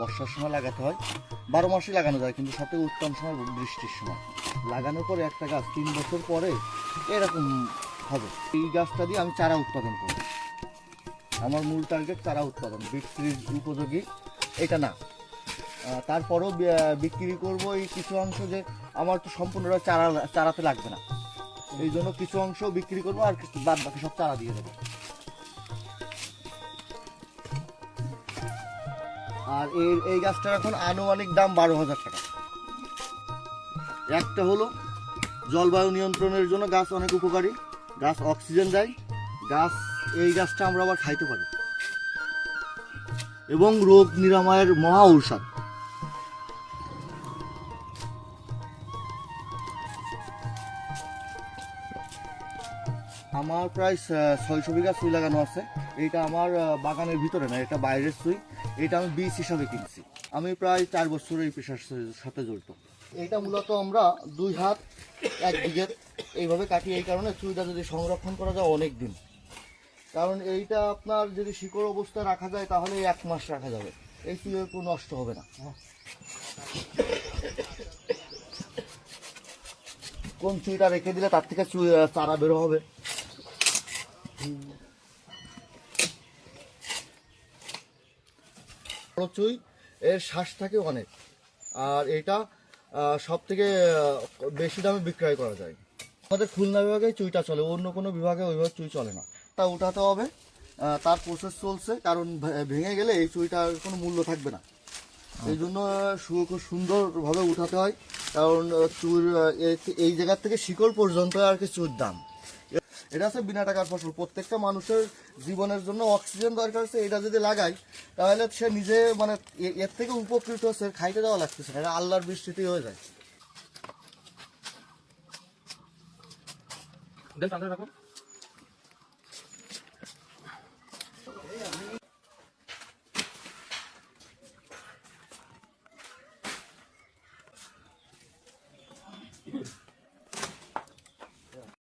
বর্ষার সময় লাগাতে হয়। বারো মাসে লাগানো যায়, কিন্তু সবথেকে উত্তম সময় বৃষ্টির সময়। লাগানোর পরে একটা গাছ তিন বছর পরে এরকম হবে। এই গাছটা দিয়ে আমি চারা উৎপাদন করব। আমার মূল টার্গেট চারা উৎপাদন, বিক্রির উপযোগী। এটা না। তারপরেও বিক্রি করব এই কিছু অংশ যে আমার তো সম্পূর্ণটা চারা, চারাতে লাগবে না। এই জন্য কিছু অংশ বিক্রি করব আর বাদ বাকি সব চারা দিয়ে দেবো। আর এই এই গাছটার এখন আনুমানিক দাম বারো হাজার টাকা। একটা হলো জলবায়ু নিয়ন্ত্রণের জন্য গাছ অনেক উপকারী, গাছ অক্সিজেন দেয়, গাছ, এই গাছটা আমরা আবার খাইতে পারি। এবং রোগ নিরাময়ের মহা ঔষধ। আমার প্রায় ছয়শো বিঘা সুই লাগানো আছে। এটা আমার বাগানের ভিতরে না, এটা বাইরের সুই। এটা আমি বীজ হিসাবে কিনছি। আমি প্রায় চার বছর এই পেশার সাথে জড়িত। এটা মূলত আমরা দুই হাত, এক দিকে এইভাবে কাটি। এই কারণে চুইটা যদি সংরক্ষণ করা যায় অনেক দিন। কারণ এইটা আপনার যদি শিকড় অবস্থায় রাখা যায়, তাহলে এক মাস রাখা যাবে। এই চুইয়ের কোনো নষ্ট হবে না। কোন চুইটা রেখে দিলে তার থেকে চুই চারা বের হবে? বড় চুই, এর শ্বাস থাকে অনেক। আর এটা সব থেকে বেশি দামে বিক্রয় করা যায়। আমাদের খুলনা বিভাগে চুইটা চলে, অন্য কোনো বিভাগে ওইভাবে চুই চলে না। তা উঠাতে হবে। তার প্রসেস চলছে, কারণ ভেঙে গেলে এই চুইটার কোনো মূল্য থাকবে না। এই জন্য খুব সুন্দরভাবে উঠাতে হয়, কারণ চুর এই জায়গার থেকে শিকড় পর্যন্ত আর কি চুর দাম। এটা হচ্ছে বিনা টাকার ফসল। প্রত্যেকটা মানুষের জীবনের জন্য অক্সিজেন দরকার আছে, এটা যদি লাগাই তাহলে সে নিজে মানে এর থেকে উপকৃত হচ্ছে, খাইতে যাওয়া লাগতেছে এটা আল্লাহর বৃষ্টিতেই হয়ে যায়।